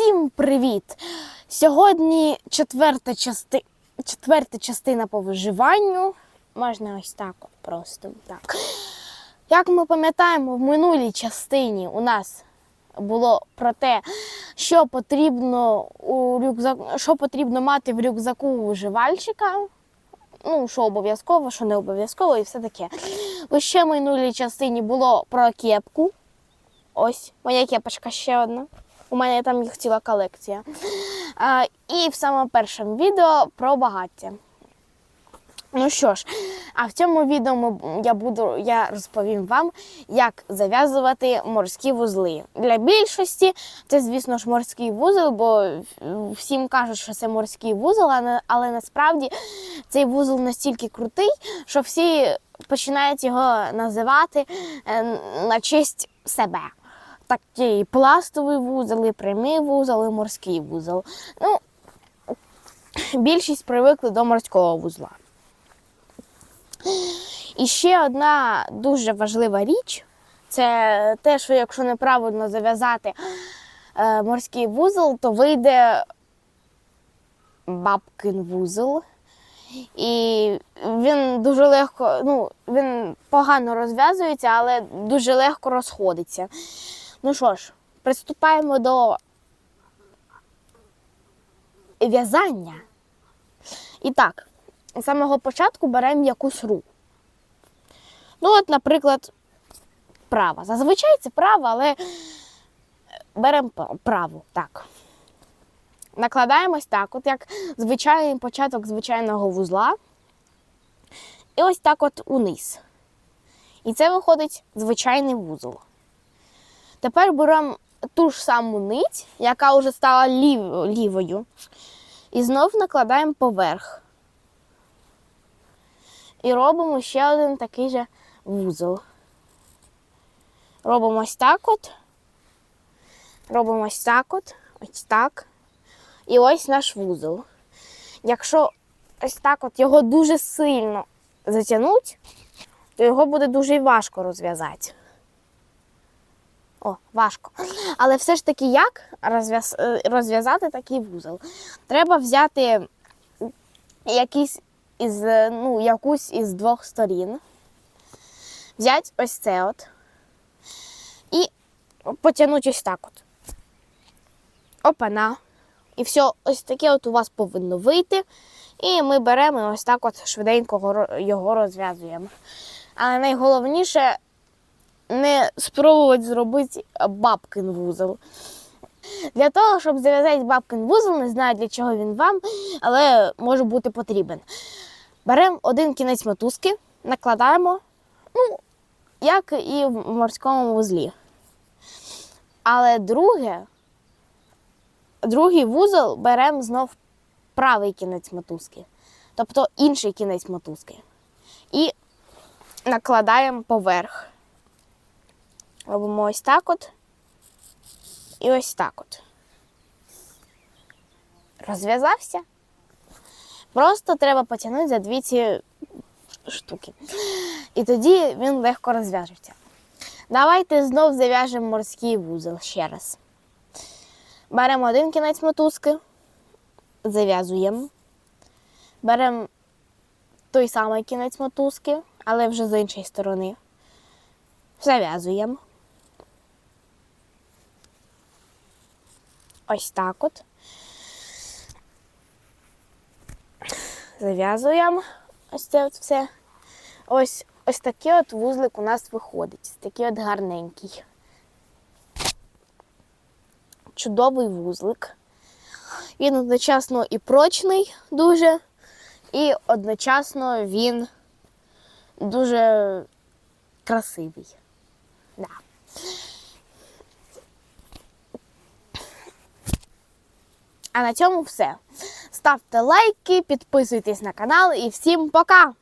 Всім привіт! Сьогодні четверта, части... четверта частина по виживанню. Можна ось так просто. Так. Як ми пам'ятаємо, в минулій частині у нас було про те, що потрібно у рюкзак... що потрібно мати в рюкзаку виживальщика. Ну, що обов'язково, що не обов'язково, і все таке. У ще минулій частині було про кепку. Ось моя кепочка ще одна. У мене там їх ціла колекція. А, і в самому першому відео про багаття. Ну що ж, а в цьому відео я буду я розповім вам, як зав'язувати морські вузли. Для більшості це, звісно ж, морський вузол, бо всім кажуть, що це морський вузол, але, але насправді цей вузол настільки крутий, що всі починають його називати е, на честь себе. Такий пластовий вузол, і прямий вузол, і морський вузол. Ну, більшість привикли до морського вузла. І ще одна дуже важлива річ це те, що якщо неправильно зав'язати е, морський вузол, то вийде бабкин вузол. І він дуже легко, ну, він погано розв'язується, але дуже легко розходиться. Ну що ж, приступаємо до в'язання. І так, з самого початку беремо якусь руку. Ну, от, наприклад, права. Зазвичай це права, але беремо праву. Так. Накладаємось так, от як звичайний початок звичайного вузла. І ось так от униз. І це виходить звичайний вузол. Тепер беремо ту ж саму нить, яка вже стала лів, лівою, і знов накладаємо поверх. І робимо ще один такий же вузол. Робимо ось так от. Робимо ось так от, ось так. І ось наш вузол. Якщо ось так от його дуже сильно затягнуть, то його буде дуже важко розв'язати. О, важко. Але все ж таки, як е, розв'язати такий вузол? Треба взяти якийсь із, е, ну, якусь із двох сторін. Взяти ось це от. І потягнути ось так от. Опана. І все, ось таке от у вас повинно вийти. І ми беремо ось так от швиденько його розв'язуємо. Але найголовніше не спробувати зробити бабкин вузол. Для того, щоб зав'язати бабкин вузол, не знаю для чого він вам, але може бути потрібен. Беремо один кінець мотузки, накладаємо, ну, як і в морському вузлі. Але друге, другий вузол беремо знов правий кінець мотузки, тобто інший кінець мотузки. І накладаємо поверх. Робимо ось так от. І ось так от. Розв'язався. Просто треба потягнути за дві ці штуки. І тоді він легко розв'яжеться. Давайте знов зав'яжемо морський вузол ще раз. Беремо один кінець мотузки, зав'язуємо. Беремо той самий кінець мотузки, але вже з іншої сторони. Зав'язуємо. Ось так от. Зав'язуємо ось це от все. Ось ось такий от вузлик у нас виходить. Такий от гарненький. Чудовий вузлик. Він одночасно і прочний дуже, і одночасно він дуже красивий. Да. А на цьому все. Ставте лайки, підписуйтесь на канал і всім пока!